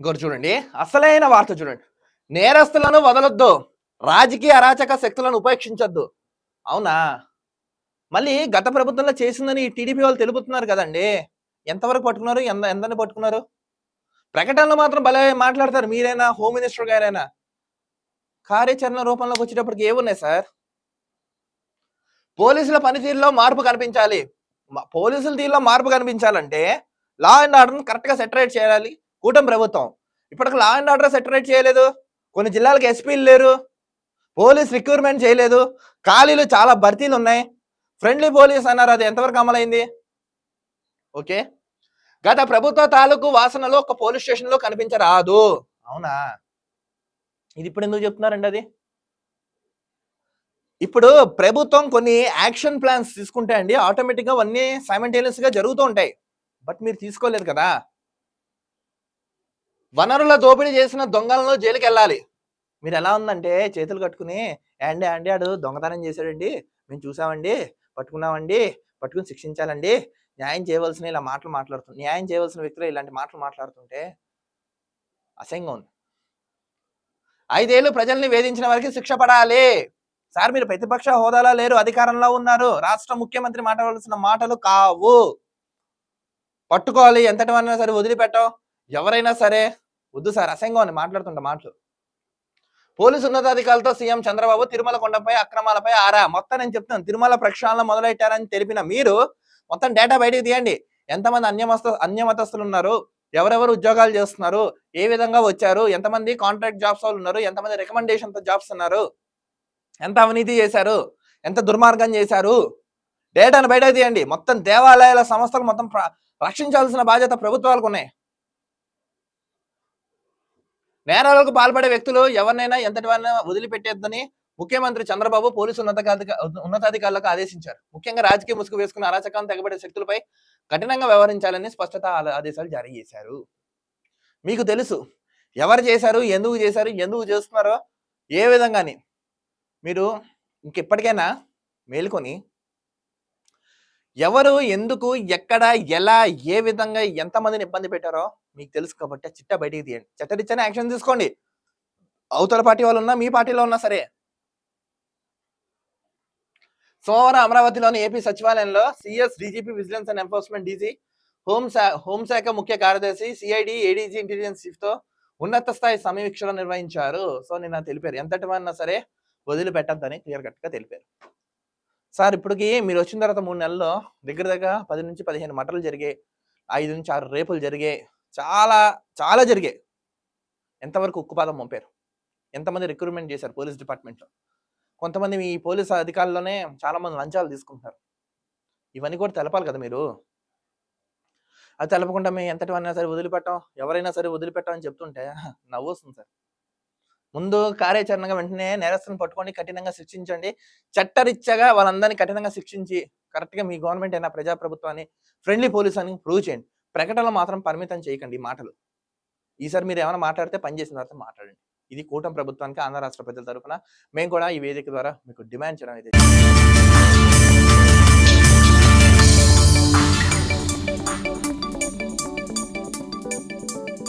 ఇంకోటి చూడండి. అసలైన వార్త చూడండి. నేరస్తులను వదలొద్దు. రాజకీయ అరాచక శక్తులను ఉపేక్షించొద్దు. అవునా? మళ్ళీ గత ప్రభుత్వంలో చేసిందని టీడీపీ వాళ్ళు తెలుపుతున్నారు కదండి. ఎంతవరకు పట్టుకున్నారు? ఎంత ఎంతని పట్టుకున్నారు? ప్రకటనలు మాత్రం భలే మాట్లాడతారు. మీరైనా హోమ్ మినిస్టర్ గారైనా. కార్యాచరణ రూపంలోకి వచ్చేటప్పటికి ఏమున్నాయి సార్? పోలీసుల పనితీరులో మార్పు కనిపించాలి. పోలీసుల తీరులో మార్పు కనిపించాలంటే లా అండ్ ఆర్డర్ని కరెక్ట్గా సెటరేట్ చేయాలి. కూటమి ప్రభుత్వం. ఇప్పటికి లా అండ్ ఆర్డర్ సెటరేట్ చేయలేదు. కొన్ని జిల్లాలకు ఎస్పీలు లేరు. పోలీస్ రిక్రూట్మెంట్ చేయలేదు. ఖాళీలు చాలా భర్తీలు ఉన్నాయి. ఫ్రెండ్లీ పోలీస్ అన్నారు. అది ఎంతవరకు అమలైంది? ఓకే. గత ప్రభుత్వ తాలూకు వాసనలో ఒక పోలీస్ స్టేషన్లో కనిపించరాదు. అవునా? ఇది ఇప్పుడు ఎందుకు చెప్తున్నారండి అది? ఇప్పుడు ప్రభుత్వం కొన్ని యాక్షన్ ప్లాన్స్ తీసుకుంటే అండి ఆటోమేటిక్గా అవన్నీ సైమంటేనియస్గా జరుగుతూ ఉంటాయి. బట్ మీరు తీసుకోలేదు కదా? వనరుల దోపిడీ చేసిన దొంగలను జైలుకి వెళ్ళాలి మీరు ఎలా ఉందంటే చేతులు కట్టుకుని అండి యాండి ఆడు దొంగతనం చేశాడండి. మేము చూసామండి. పట్టుకున్నామండి. పట్టుకుని శిక్షించాలండి. న్యాయం చేయవలసిన ఇలా మాటలు మాట్లాడుతుంది న్యాయం చేయవలసిన వ్యక్తులు ఇలాంటి మాటలు మాట్లాడుతుంటే అసహ్యంగా ఉంది. ఐదేళ్ళు ప్రజల్ని వేధించిన వారికి శిక్ష పడాలి. సార్ మీరు ప్రతిపక్ష హోదాలో లేరు. అధికారంలో ఉన్నారు. రాష్ట్ర ముఖ్యమంత్రి మాట్లాడవలసిన మాటలు కావు. పట్టుకోవాలి. ఎంతటి వారైనా సరే వదిలిపెట్టవు ఎవరైనా సరే వద్దు సార్ అసహ్యంగా ఉంది మాట్లాడుతుంట మాటలు. పోలీసు ఉన్నతాధికారులతో సీఎం చంద్రబాబు తిరుమల కొండపై అక్రమాలపై ఆరా. మొత్తం నేను చెప్తాను తిరుమల ప్రక్షాళన మొదలెట్టారని తెలిపిన మీరు మొత్తం డేటా బయటకు తీయండి. ఎంతమంది అన్యమస్త అన్యమతస్తులు ఉన్నారు ఎవరెవరు ఉద్యోగాలు చేస్తున్నారు? ఏ విధంగా వచ్చారు? ఎంతమంది కాంట్రాక్ట్ జాబ్స్ వాళ్ళు ఉన్నారు? ఎంతమంది రికమెండేషన్తో జాబ్స్ ఉన్నారు? ఎంత అవినీతి చేశారు? ఎంత దుర్మార్గం చేశారు? డేటాను బయటకు తీయండి. మొత్తం దేవాలయాల సంస్థలు మొత్తం ప్ర- రక్షించాల్సిన బాధ్యత ప్రభుత్వాలకు ఉన్నాయి. నేరాలకు పాల్పడే వ్యక్తులు ఎవరినైనా ఎంతటి వారిని వదిలిపెట్టేద్దని ముఖ్యమంత్రి చంద్రబాబు పోలీసు ఉన్నతాధిక ఉన్నతాధికారులకు ఆదేశించారు. ముఖ్యంగా రాజకీయ ముసుగు వేసుకున్న అరాచకాన్ని తెగబడే శక్తులపై కఠినంగా వ్యవహరించాలని స్పష్టత ఆదేశాలు జారీ చేశారు. మీకు తెలుసు ఎవరు చేశారు ఎందుకు చేశారు ఎందుకు చేస్తున్నారో ఏ విధంగాని మీరు ఇంకెప్పటికైనా మేలుకొని ఎవరు ఎందుకు ఎక్కడ ఎలా ఏ విధంగా ఎంతమందిని ఇబ్బంది పెట్టారో మీకు తెలుసు కాబట్టి చిట్ట బయటికి తీయండి. చట్టరిచ్చని యాక్షన్ తీసుకోండి. అవతల పార్టీ వాళ్ళు ఉన్నా మీ పార్టీలో ఉన్నా సరే. సోమవారం అమరావతిలోని ఏపీ సచివాలయంలో CS DGP vigilance and enforcement DG హోంశా హోంశాఖ ముఖ్య కార్యదర్శి సిఐడి ఏడీజీ ఇంటెలిజెన్స్ చీఫ్తో ఉన్నత స్థాయి సమీక్షలు నిర్వహించారు. సో నిన్న తెలిపారు. ఎంతటి సరే వదిలిపెట్టద్దని క్లియర్ కట్గా తెలిపారు. సార్ ఇప్పటికి మీరు వచ్చిన తర్వాత మూడు నెలల్లో దగ్గర దగ్గర పది నుంచి పదిహేను మటలు జరిగాయి. ఐదు నుంచి ఆరు రేపులు జరిగాయి. చాలా చాలా జరిగాయి. ఎంతవరకు ఉక్కుపాదం పంపారు? ఎంతమంది రిక్రూట్మెంట్ చేశారు పోలీస్ డిపార్ట్మెంట్లో? కొంతమంది మీ పోలీస్ అధికారుల్లోనే చాలామంది లంచాలు తీసుకుంటున్నారు. ఇవన్నీ కూడా తెలపాలి కదా మీరు? అది తెలపకుండా మేము ఎంతటి సరే వదిలిపెట్టాం. ఎవరైనా సరే వదిలిపెట్టాం అని చెప్తుంటే నవ్వు వస్తుంది సార్. ముందు కార్యాచరణగా వెంటనే నేరస్తులను పట్టుకొని కఠినంగా శిక్షించండి. చట్టరీత్యాగా వాళ్ళందరినీ కఠినంగా శిక్షించి కరెక్ట్గా మీ గవర్నమెంట్ అయినా ప్రజాప్రభుత్వాన్ని ఫ్రెండ్లీ పోలీస్ అని ప్రూవ్ చేయండి. ప్రకటనలు మాత్రం పరిమితం చేయకండి ఈ మాటలు. ఈసారి మీరు ఏమైనా మాట్లాడితే పనిచేసిన తర్వాత మాట్లాడండి. ఇది కూటమి ప్రభుత్వానికి ఆంధ్ర రాష్ట్ర ప్రజల తరఫున. మేము కూడా ఈ వేదిక ద్వారా మీకు డిమాండ్ చేయడం అయితే